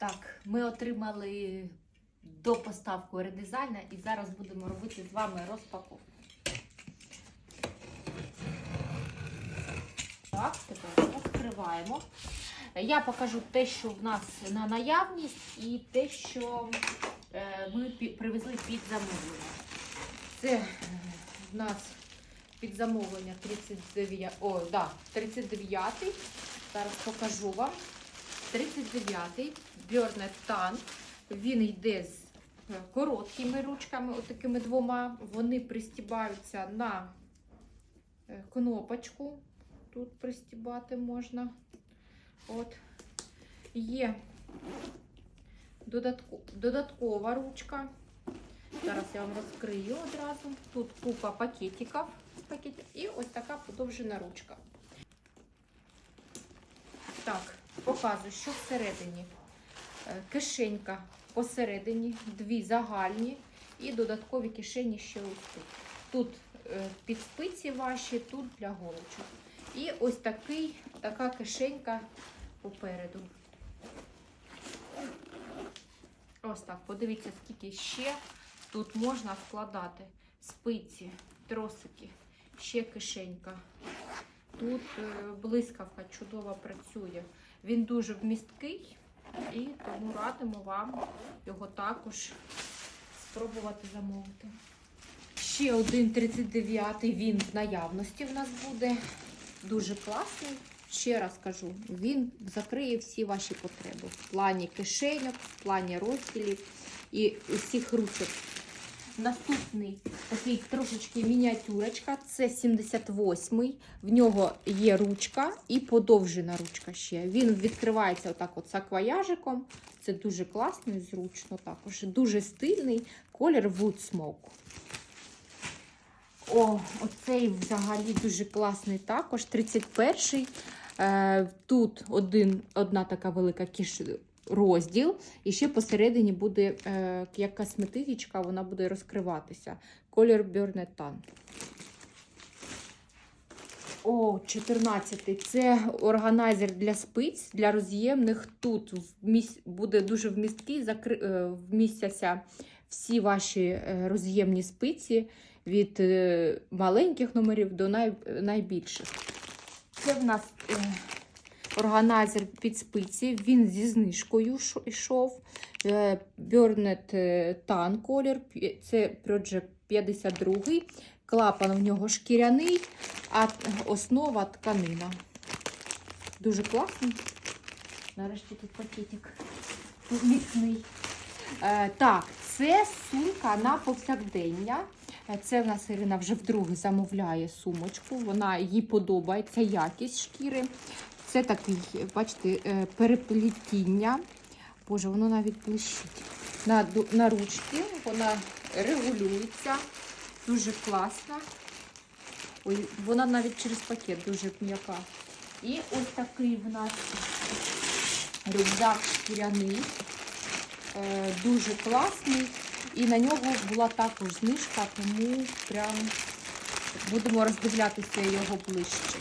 Так, ми отримали до поставку редизайна і зараз будемо робити з вами розпаковку. Так, тепер відкриваємо. Я покажу те, що в нас на наявність, і те, що е, ми привезли під замовлення. Це е, в нас під замовлення 39, о, да, 39. Зараз покажу вам. 39-й Бьорнет Тан. Він йде з е, короткими ручками, отакими двома. Вони пристібаються на е, кнопочку. Тут пристібати можна. От. Є додатко- додаткова ручка. Зараз я вам розкрию одразу. Тут купа пакетиків, і ось така подовжена ручка. Так, показую, що всередині. Е, Кишенька посередині, дві загальні і додаткові кишені ще ось тут. Тут е, під спиці ваші, тут для голочок. І ось такий, така кишенька попереду. Ось так, подивіться, скільки ще тут можна вкладати спиці, тросики, ще кишенька. Тут е, блискавка чудово працює. Він дуже вмісткий і тому радимо вам його також спробувати замовити. Ще один 39-й він в наявності в нас буде. Дуже класний. Ще раз кажу, він закриє всі ваші потреби в плані кишеньок, в плані розділів і усіх ручок. Наступний такий трошечки мініатюрочка. Це 78-й. В нього є ручка і подовжена ручка ще. Він відкривається отак от саквояжиком. Це дуже класно і зручно також. Дуже стильний колір Wood Smoke. О, оцей взагалі дуже класний також. 31-й. Е, Тут один, одна така велика кіш розділ, і ще посередині буде е, як косметичка, вона буде розкриватися. Колір Бьорнетан. О, 14-й. Це органайзер для спиць, для роз'ємних. Тут буде дуже вмісткий, закри... е, вмістяться всі ваші е, роз'ємні спиці від е, маленьких номерів до най... найбільших. Це в нас органайзер під спиці. Він зі знижкою йшов. Е, Burnett е, Tan колір. Це Project 52. Клапан в нього шкіряний, а основа тканина. Дуже класний. Нарешті тут пакетик міцний. Е, так, це сумка на повсякдення. Це в нас Ірина вже вдруге замовляє сумочку. Вона їй подобається якість шкіри. Це такий, бачите, е, переплетіння. Боже, воно навіть блищить. На, на ручки вона регулюється. Дуже класна. Ой, вона навіть через пакет дуже м'яка. І ось такий в нас рюкзак шкіряний. Е, дуже класний. І на нього була також знижка, тому прям будемо роздивлятися його ближче.